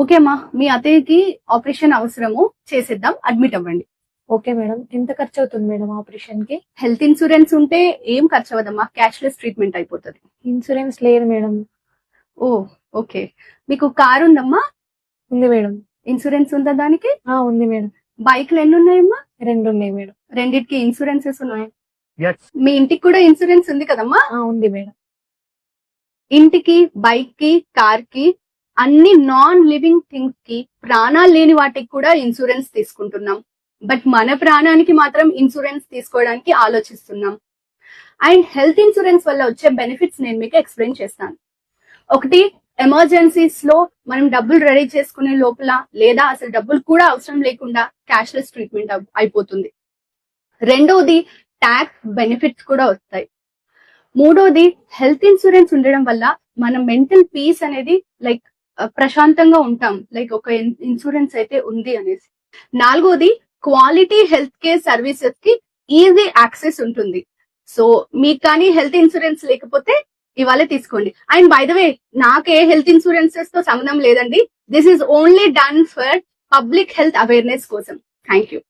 Okay అమ్మా మీ అత్తయ్యకి operation అవసరము చేసేద్దాం అడ్మిట్ అవ్వండి. ఓకే మేడం ఎంత ఖర్చు అవుతుంది మేడం ఆపరేషన్కి హెల్త్ ఇన్సూరెన్స్ ఉంటే ఏం ఖర్చు అవ్వదమ్మా క్యాష్లెస్ ట్రీట్మెంట్ అయిపోతుంది. ఇన్సూరెన్స్ లేదు మేడం. ఓ ఓకే. మీకు కార్ ఉందమ్మా? ఉంది మేడం. ఇన్సూరెన్స్ ఉందా దానికి? ఆ ఉంది మేడం. బైక్లు ఎన్ని ఉన్నాయమ్మా రెండు ఉన్నాయి మేడం. రెండిటికి ఇన్సూరెన్సెస్ ఉన్నాయి? మీ ఇంటికి కూడా ఇన్సూరెన్స్ ఉంది కదమ్మా? ఆ ఉంది మేడం. ఇంటికి బైక్కి కార్కి అన్ని నాన్ లివింగ్ థింగ్స్కి ప్రాణాలు లేని వాటికి కూడా ఇన్సూరెన్స్ తీసుకుంటున్నాం. బట్ మన ప్రాణానికి మాత్రం ఇన్సూరెన్స్ తీసుకోవడానికి ఆలోచిస్తున్నాం. అండ్ హెల్త్ ఇన్సూరెన్స్ వల్ల వచ్చే బెనిఫిట్స్ నేను మీకు ఎక్స్ప్లెయిన్ చేస్తాను. ఒకటి ఎమర్జెన్సీస్లో మనం డబ్బులు రెడీ చేసుకునే లోపల లేదా అసలు డబ్బులు కూడా అవసరం లేకుండా క్యాష్లెస్ ట్రీట్మెంట్ అయిపోతుంది. రెండవది ట్యాక్స్ బెనిఫిట్స్ కూడా వస్తాయి. మూడోది హెల్త్ ఇన్సూరెన్స్ ఉండడం వల్ల మన మెంటల్ పీస్ అనేది లైక్ ప్రశాంతంగా ఉంటాం. లైక్ ఒక ఇన్సూరెన్స్ అయితే ఉంది అనేసి. నాలుగోది క్వాలిటీ హెల్త్ కేర్ సర్వీసెస్కి ఈజీ యాక్సెస్ ఉంటుంది. సో మీకు కానీ హెల్త్ ఇన్సూరెన్స్ లేకపోతే ఇవాళ తీసుకోండి. అండ్ బై ద వే నాకు ఏ హెల్త్ ఇన్సూరెన్సెస్తో సంబంధం లేదండి. This is only done for public health awareness కోసం. Thank you.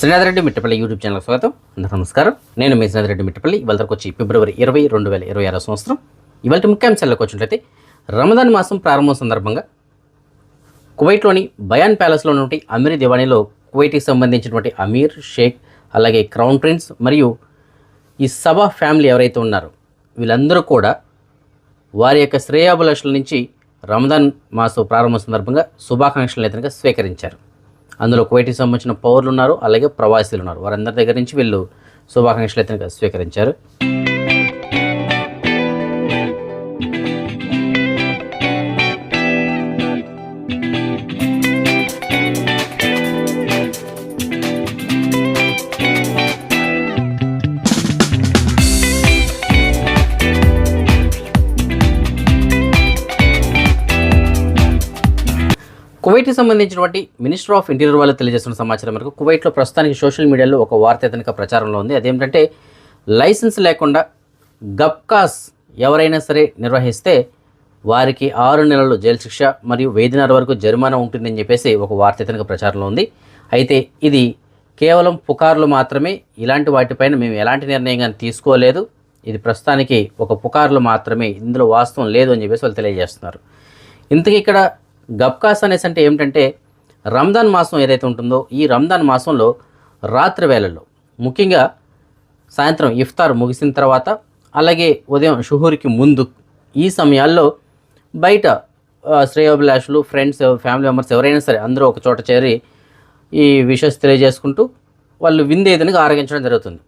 Srinath Reddy Mittapalli YouTube channel స్వాగతం. అందరూ నమస్కారం. నేను మీ శ్రీనాథ్ రెడ్డి మిట్టపల్లి ఇవాళకు వచ్చి ఫిబ్రవరి ఇరవై రెండు వేల ఇరవై ఆరో సంవత్సరం. ఇవాళ ముఖ్యాంశాల్లోకి వచ్చినట్లయితే రమదాన్ మాసం ప్రారంభం సందర్భంగా కువైట్లోని బయాన్ ప్యాలెస్లో ఉన్నటువంటి అమీర్ దివాణిలో కువైట్కి సంబంధించినటువంటి అమీర్ షేక్ అలాగే క్రౌన్ ప్రిన్స్ మరియు ఈ సభా ఫ్యామిలీ ఎవరైతే ఉన్నారో వీళ్ళందరూ కూడా వారి యొక్క శ్రేయాభిలాషుల నుంచి రమదాన్ మాసం ప్రారంభం సందర్భంగా శుభాకాంక్షలు నేతగా స్వీకరించారు. అందులో కువైట్కి సంబంధించిన పౌరులు ఉన్నారు అలాగే ప్రవాసీలు ఉన్నారు వారందరి దగ్గర నుంచి వీళ్ళు శుభాకాంక్షలు అయితే స్వీకరించారు. కువైట్కి సంబంధించినటువంటి మినిస్టర్ ఆఫ్ ఇంటీరియర్ వాళ్ళు తెలియజేస్తున్న సమాచారం మేరకు కువైట్లో ప్రస్తుతానికి సోషల్ మీడియాలో ఒక వార్త ఇతనిక ప్రచారంలో ఉంది. అదేంటంటే లైసెన్స్ లేకుండా గబ్కాస్ ఎవరైనా సరే నిర్వహిస్తే వారికి ఆరు నెలలు జైలు శిక్ష మరియు వేదినార వరకు జరిమానా ఉంటుందని చెప్పేసి ఒక వార్త ఇతనిక ప్రచారంలో ఉంది. అయితే ఇది కేవలం పుకార్లు మాత్రమే. ఇలాంటి వాటిపైన మేము ఎలాంటి నిర్ణయం కానీ తీసుకోలేదు. ఇది ప్రస్తుతానికి ఒక పుకార్లు మాత్రమే. ఇందులో వాస్తవం లేదు అని చెప్పేసి వాళ్ళు తెలియజేస్తున్నారు. ఇంతకీ ఇక్కడ గబ్కాస్ అనేసి అంటే ఏమిటంటే రంజాన్ మాసం ఏదైతే ఉంటుందో ఈ రంజాన్ మాసంలో రాత్రి వేళల్లో ముఖ్యంగా సాయంత్రం ఇఫ్తార్ ముగిసిన తర్వాత అలాగే ఉదయం షుహూర్కి ముందు ఈ సమయాల్లో బయట శ్రేయోభిలాషులు ఫ్రెండ్స్ ఫ్యామిలీ మెంబర్స్ ఎవరైనా సరే అందరూ ఒక చోట చేరి ఈ విషయస్ తెలియజేసుకుంటూ వాళ్ళు విందేదనిగా ఆరగించడం జరుగుతుంది.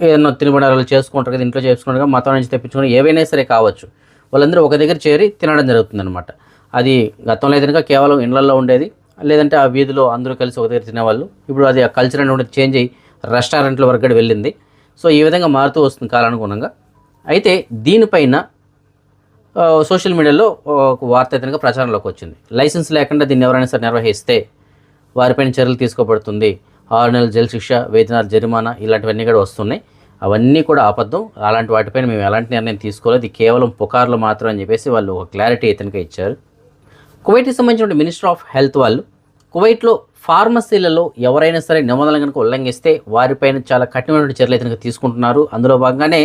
ఏదన్నా తినుబండారాలు చేసుకుంటారు కదా ఇంట్లో చేసుకుంటారు కదా మతం నుంచి తెప్పించుకుని ఏవైనా సరే కావచ్చు వాళ్ళందరూ ఒక దగ్గర చేరి తినడం జరుగుతుంది అనమాట అది గతంలో అయితే కేవలం ఇండ్లలో ఉండేది లేదంటే ఆ వీధిలో అందరూ కలిసి ఒక దగ్గర తినేవాళ్ళు. ఇప్పుడు అది ఆ కల్చర్ అనేది చేంజ్ అయ్యి రెస్టారెంట్ల వరకు కూడా వెళ్ళింది. సో ఈ విధంగా మారుతూ వస్తుంది కాలానుగుణంగా. అయితే దీనిపైన సోషల్ మీడియాలో ఒక వార్త అయితే ప్రచారంలోకి వచ్చింది. లైసెన్స్ లేకుండా దీన్ని ఎవరైనా సరే నిర్వహిస్తే వారిపైన చర్యలు తీసుకోబడుతుంది. ఆరు నెలల జైలు శిక్ష వేతనాలు జరిమానా ఇలాంటివన్నీ కూడా వస్తున్నాయి. అవన్నీ కూడా అబద్ధం అలాంటి వాటిపైన మేము ఎలాంటి నిర్ణయం తీసుకోలేదు. కేవలం పుకార్లు మాత్రం అని చెప్పేసి వాళ్ళు ఒక క్లారిటీ ఇతనికి ఇచ్చారు. కువైట్కి సంబంధించిన మినిస్టర్ ఆఫ్ హెల్త్ వాళ్ళు కువైట్లో ఫార్మసీలలో ఎవరైనా సరే నిబంధనలు కనుక ఉల్లంఘిస్తే వారిపైన చాలా కఠినమైన చర్యలు అయితే తీసుకుంటున్నారు. అందులో భాగంగానే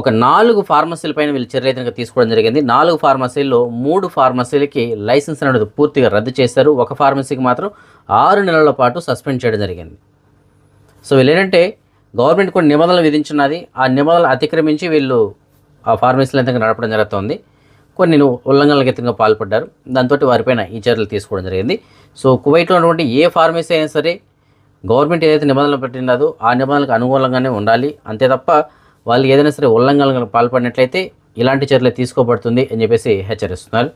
ఒక నాలుగు ఫార్మసీలపైన వీళ్ళు చర్యలు అయితే తీసుకోవడం జరిగింది. నాలుగు ఫార్మసీల్లో మూడు ఫార్మసీలకి లైసెన్స్ అనేది పూర్తిగా రద్దు చేశారు. ఒక ఫార్మసీకి మాత్రం ఆరు నెలల పాటు సస్పెండ్ చేయడం జరిగింది. సో వీళ్ళు ఏంటంటే గవర్నమెంట్ కొన్ని నిబంధనలు విధించినది. ఆ నిబంధనలు అతిక్రమించి వీళ్ళు ఆ ఫార్మసీలు అయితే నడపడం జరుగుతుంది. కొన్ని ఉల్లంఘనలకు ఎత్తుగా పాల్పడ్డారు. దాంతో వారిపైన ఈ చర్యలు తీసుకోవడం జరిగింది. సో కువైట్లో ఉన్నటువంటి ఏ ఫార్మసీ అయినా సరే గవర్నమెంట్ ఏదైతే నిబంధనలు పెట్టినదో ఆ నిబంధనలకు అనుకూలంగానే ఉండాలి. అంతే తప్ప వాళ్ళు ఏదైనా సరే ఉల్లంఘనలకు పాల్పడినట్లయితే ఇలాంటి చర్యలు తీసుకోబడుతుంది అని చెప్పేసి హెచ్చరిస్తున్నారు.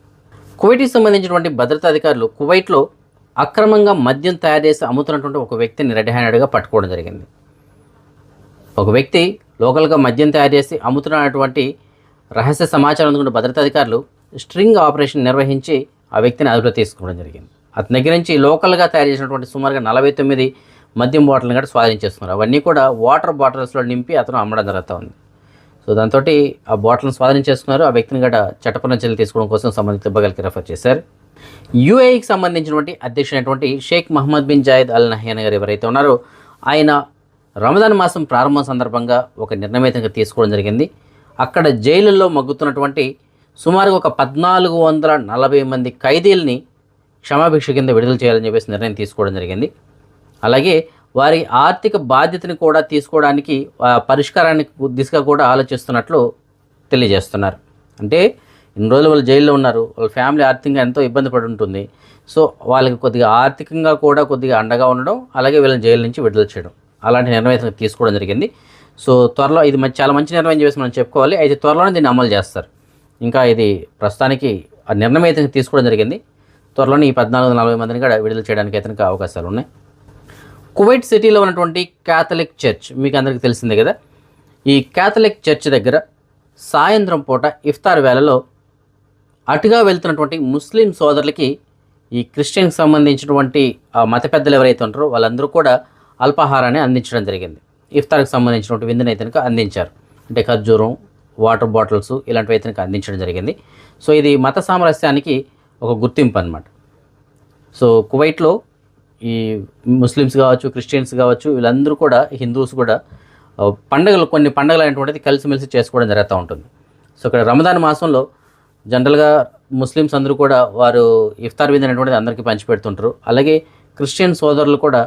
కువైట్కి సంబంధించినటువంటి భద్రతా అధికారులు కువైట్లో అక్రమంగా మద్యం తయారు చేసి అమ్ముతున్నటువంటి ఒక వ్యక్తిని రెడ్ హ్యాండెడ్గా పట్టుకోవడం జరిగింది. ఒక వ్యక్తి లోకల్గా మద్యం తయారు చేసి అమ్ముతున్నటువంటి రహస్య సమాచారం అందుకున్న భద్రతా అధికారులు స్ట్రింగ్ ఆపరేషన్ నిర్వహించి ఆ వ్యక్తిని అదుపులో తీసుకోవడం జరిగింది. అతని దగ్గర నుంచి లోకల్గా తయారు చేసినటువంటి సుమారుగా నలభై తొమ్మిది మద్యం బాటిల్ని కూడా స్వాధీనించేస్తున్నారు. అవన్నీ కూడా వాటర్ బాటిల్స్లో నింపి అతను అమ్మడం జరుగుతూ ఉంది. సో దాంతో ఆ బాటిల్ని స్వాధీనం చేసుకున్నారు ఆ వ్యక్తిని కూడా చట్టపరమైన చర్యలు తీసుకోవడం కోసం సంబంధిత విభాగాలకి రెఫర్ చేశారు. యూఏఈకి సంబంధించినటువంటి అధ్యక్షుడైనటువంటి Sheikh Mohammed bin Zayed Al Nahyan గారు ఎవరైతే ఉన్నారో ఆయన రమదాన్ మాసం ప్రారంభం సందర్భంగా ఒక నిర్ణయం తీసుకోవడం జరిగింది. అక్కడ జైలుల్లో మగ్గుతున్నటువంటి సుమారుగా ఒక పద్నాలుగు వందల నలభై మంది ఖైదీల్ని క్షమాభిక్ష కింద విడుదల చేయాలని చెప్పేసి నిర్ణయం తీసుకోవడం జరిగింది. అలాగే వారి ఆర్థిక బాధ్యతని కూడా తీసుకోవడానికి పరిష్కారానికి దిశగా కూడా ఆలోచిస్తున్నట్లు తెలియజేస్తున్నారు. అంటే ఇన్ని రోజులు వాళ్ళు జైల్లో ఉన్నారు వాళ్ళ ఫ్యామిలీ ఆర్థికంగా ఎంతో ఇబ్బంది పడి ఉంటుంది. సో వాళ్ళకి కొద్దిగా ఆర్థికంగా కూడా కొద్దిగా అండగా ఉండడం అలాగే వీళ్ళని జైలు నుంచి విడుదల చేయడం అలాంటి నిర్ణయం తీసుకోవడం జరిగింది. సో త్వరలో ఇది చాలా మంచి నిర్ణయం చేసి మనం చెప్పుకోవాలి. అయితే త్వరలోనే దీన్ని అమలు చేస్తారు. ఇంకా ఇది ప్రస్తుతానికి ఆ నిర్ణయం అయితే తీసుకోవడం జరిగింది. త్వరలోనే ఈ పద్నాలుగు నలభై మందిని కూడా విడుదల చేయడానికి అయితే అవకాశాలు ఉన్నాయి. కువైట్ సిటీలో ఉన్నటువంటి క్యాథలిక్ చర్చ్ మీకు అందరికీ తెలిసిందే కదా? ఈ క్యాథలిక్ చర్చ్ దగ్గర సాయంత్రం పూట ఇఫ్తార్ వేళలో అటుగా వెళ్తున్నటువంటి ముస్లిం సోదరులకి ఈ క్రిస్టియన్కి సంబంధించినటువంటి మత పెద్దలు ఎవరైతే ఉంటారో వాళ్ళందరూ కూడా అల్పాహారాన్ని అందించడం జరిగింది. ఇఫ్తార్కి సంబంధించినటువంటి విందుని అయితే అందించారు. అంటే ఖర్జూరం వాటర్ బాటిల్స్ ఇలాంటివి అయితే అందించడం జరిగింది. సో ఇది మత సామరస్యానికి ఒక గుర్తింపు అనమాట సో కువైట్లో ఈ ముస్లిమ్స్ కావచ్చు క్రిస్టియన్స్ కావచ్చు వీళ్ళందరూ కూడా హిందూస్ కూడా పండుగలు కొన్ని పండుగలు అనేటువంటిది కలిసిమెలిసి చేసుకోవడం జరుగుతూ ఉంటుంది. సో ఇక్కడ రమదాన్ మాసంలో జనరల్గా ముస్లిమ్స్ అందరూ కూడా వారు ఇఫ్తార్ విందు అనేటువంటిది అందరికీ పంచిపెడుతుంటారు. అలాగే క్రిస్టియన్ సోదరులు కూడా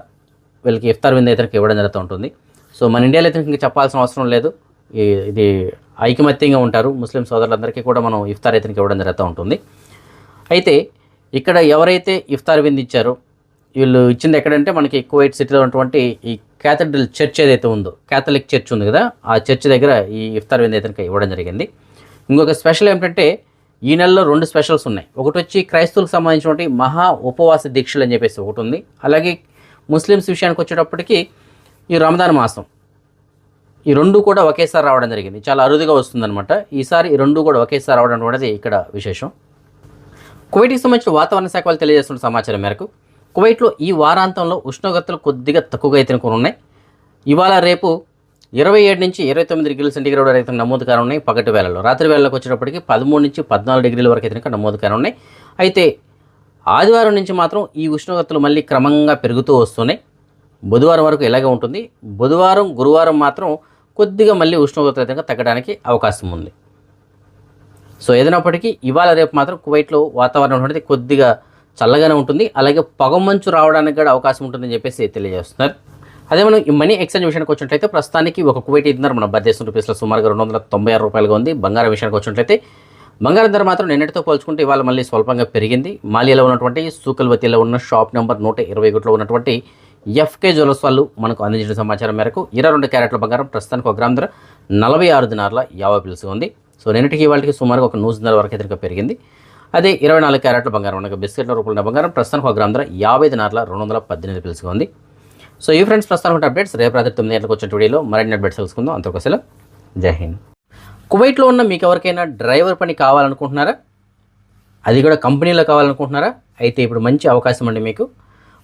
వీళ్ళకి ఇఫ్తార్ విందు అయితే ఇవ్వడం జరుగుతూ ఉంటుంది. సో మన ఇండియాలో అయితే ఇంకా చెప్పాల్సిన అవసరం లేదు. ఇది ఐకమత్యంగా ఉంటారు. ముస్లిం సోదరులందరికీ కూడా మనం ఇఫ్తార్ అయితే ఇవ్వడం జరుగుతూ ఉంటుంది. అయితే ఇక్కడ ఎవరైతే ఇఫ్తార్ విందు ఇచ్చారో వీళ్ళు ఇచ్చింది ఎక్కడంటే మనకి కువైట్ సిటీలో ఉన్నటువంటి ఈ క్యాథడ్రల్ చర్చ్ ఏదైతే ఉందో క్యాథలిక్ చర్చ్ ఉంది కదా ఆ చర్చ్ దగ్గర ఈ ఇఫ్తార్ విందు అయితే ఇవ్వడం జరిగింది. ఇంకొక స్పెషల్ ఏమిటంటే ఈ నెలలో రెండు స్పెషల్స్ ఉన్నాయి. ఒకటి వచ్చి క్రైస్తవులకు సంబంధించినటువంటి మహా ఉపవాస దీక్షలు అని చెప్పేసి ఒకటి ఉంది. అలాగే ముస్లిమ్స్ విషయానికి వచ్చేటప్పటికి ఈ రమదాన్ మాసం. ఈ రెండు కూడా ఒకేసారి రావడం జరిగింది. చాలా అరుదుగా వస్తుందన్నమాట. ఈసారి ఈ రెండు కూడా ఒకేసారి రావడం అనేది ఇక్కడ విశేషం. కువైట్కి సంబంధించిన వాతావరణ శాఖ వాళ్ళు తెలియజేస్తున్న సమాచారం మేరకు కువైట్లో ఈ వారాంతంలో ఉష్ణోగ్రతలు కొద్దిగా తక్కువగా అయితే కొన్ని ఉన్నాయి. ఇవాళ రేపు ఇరవై ఏడు నుంచి ఇరవై తొమ్మిది డిగ్రీల సెంటీగ్రేడ్ వరకు అయితే నమోదు కానున్నాయి ఉన్నాయి పగటి వేళల్లో. రాత్రి వేళలకు వచ్చేటప్పటికి పదమూడు నుంచి పద్నాలుగు డిగ్రీల వరకు అయితే నమోదు కానున్నాయి అయితే ఆదివారం నుంచి మాత్రం ఈ ఉష్ణోగ్రతలు మళ్ళీ క్రమంగా పెరుగుతూ వస్తున్నాయి. బుధవారం వరకు ఇలాగే ఉంటుంది. బుధవారం గురువారం మాత్రం కొద్దిగా మళ్ళీ ఉష్ణోగ్రత తగ్గడానికి అవకాశం ఉంది. సో ఏదైనప్పటికీ ఇవాళ రేపు మాత్రం కువైట్లో వాతావరణం అనేది కొద్దిగా చల్లగానే ఉంటుంది. అలాగే పొగమంచు రావడానికి కూడా అవకాశం ఉంటుందని చెప్పేసి తెలియజేస్తున్నారు. అదే మనం ఈ మనీ ఎక్స్చేంజ్ విషయానికి వచ్చినట్లయితే ప్రస్తుతానికి ఒక కువైట్ ఇద్దరు మన భారతదేశం రూపీస్లో సుమారుగా రెండు వందల తొంభై ఆరు రూపాయలుగా ఉంది. బంగారం విషయానికి వచ్చినట్లయితే బంగారం ధర మాత్రం నిన్నటితో పోల్చుకుంటే ఇవాళ మళ్ళీ స్వల్పంగా పెరిగింది. మాలియాలో ఉన్నటువంటి సూకల్వతిలో ఉన్న షాప్ నెంబర్ నూట ఇరవై ఒకటిలో ఉన్నటువంటి ఎఫ్కే జ్యువెలర్స్ వాళ్ళు మనకు అందించిన సమాచారం మేరకు ఇరవై రెండు క్యారెట్ల బంగారం ప్రస్తుతానికి ఒక గ్రామ్ ధర నలభై ఆరు దినార్ల యాభై పిలుసు ఉంది. సో నిన్నటికి ఇవాళకి సుమారుగా ఒక నూరు దినాల వరకు ఎదురుగా పెరిగింది. అదే ఇరవై నాలుగు క్యారెట్ల బంగారం అనగా బిస్కెట్ల రూపంలో బంగారం ప్రస్తుతానికి ఒక గ్రామ్ ధర యాభై దినార్ల రెండు వందల పద్దెనిమిది పిలుసు ఉంది. సో ఈ ఫ్రెండ్స్ ప్రస్తుతానికి అప్డేట్స్ రేపు రాత్రి తొమ్మిది గంటలకు వచ్చిన వీడియోలో మరిన్ని అప్డేట్స్ తెలుసుకుందాం. అంతకోసం జై హింద్. కువైట్లో ఉన్న మీకు ఎవరికైనా డ్రైవర్ పని కావాలనుకుంటున్నారా? అది కూడా కంపెనీలో కావాలనుకుంటున్నారా? అయితే ఇప్పుడు మంచి అవకాశం అండి మీకు.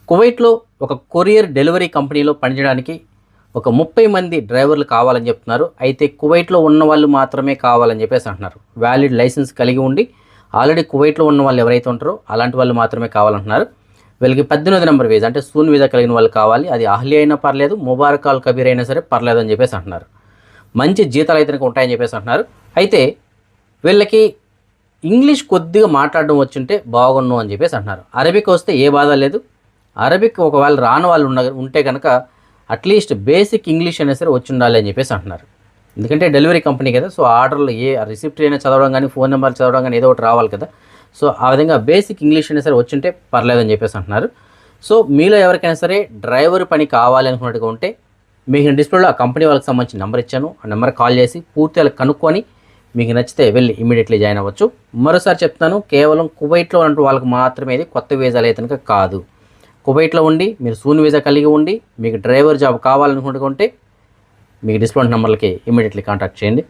కువైట్లో ఒక కొరియర్ డెలివరీ కంపెనీలో పనిచేయడానికి ఒక ముప్పై మంది డ్రైవర్లు కావాలని చెప్తున్నారు. అయితే కువైట్లో ఉన్న వాళ్ళు మాత్రమే కావాలని చెప్పేసి అంటున్నారు. వ్యాలిడ్ లైసెన్స్ కలిగి ఉండి ఆల్రెడీ కువైట్లో ఉన్న వాళ్ళు ఎవరైతే ఉంటారో అలాంటి వాళ్ళు మాత్రమే కావాలంటున్నారు. వీళ్ళకి పద్దెనిమిది నెంబర్ వీజా అంటే సూన్ వీజా కలిగిన వాళ్ళు కావాలి. అది అహ్లీ అయినా పర్లేదు ముబారక్ అల్ కబీర్ అయినా సరే పర్లేదు అని చెప్పేసి అంటున్నారు. మంచి జీతాలు అయితే ఉంటాయని చెప్పేసి అంటున్నారు. అయితే వీళ్ళకి ఇంగ్లీష్ కొద్దిగా మాట్లాడడం వచ్చుంటే బాగుండు అని చెప్పేసి అంటున్నారు. అరబిక్ వస్తే ఏ బాధ లేదు. అరబిక్ ఒకవేళ రాని వాళ్ళు ఉన్న ఉంటే కనుక అట్లీస్ట్ బేసిక్ ఇంగ్లీష్ అయినా సరే వచ్చి ఉండాలి అని చెప్పేసి అంటున్నారు. ఎందుకంటే డెలివరీ కంపెనీ కదా సో ఆర్డర్లు ఏ రిసిప్ట్ అయినా చదవడం కానీ ఫోన్ నెంబర్ చదవడం కానీ ఏదో ఒకటి రావాలి కదా. సో ఆ విధంగా బేసిక్ ఇంగ్లీష్ అయినా సరే వచ్చింటే పర్లేదని చెప్పేసి అంటున్నారు. సో మీలో ఎవరికైనా సరే డ్రైవర్ పని కావాలి అనుకున్నట్టుగా ఉంటే మీకు డిస్ప్లేలో ఆ కంపెనీ వాళ్ళకి సంబంధించిన నెంబర్ ఇచ్చాను. ఆ నెంబర్ కాల్ చేసి పూర్తి వాళ్ళకి కనుక్కొని మీకు నచ్చితే వెళ్ళి ఇమీడియట్లీ జాయిన్ అవ్వచ్చు. మరోసారి చెప్తాను కేవలం కువైట్లో ఉన్నటువంటి వాళ్ళకి మాత్రమే ఇది కొత్త వీజాలు అయితే కనుక కాదు. కువైట్లో ఉండి మీరు సూన్ వీజా కలిగి ఉండి మీకు డ్రైవర్ జాబ్ కావాలనుకుంటుంటే మీకు డిస్కౌంట్ నెంబర్లకి ఇమీడియట్లీ కాంటాక్ట్ చేయండి.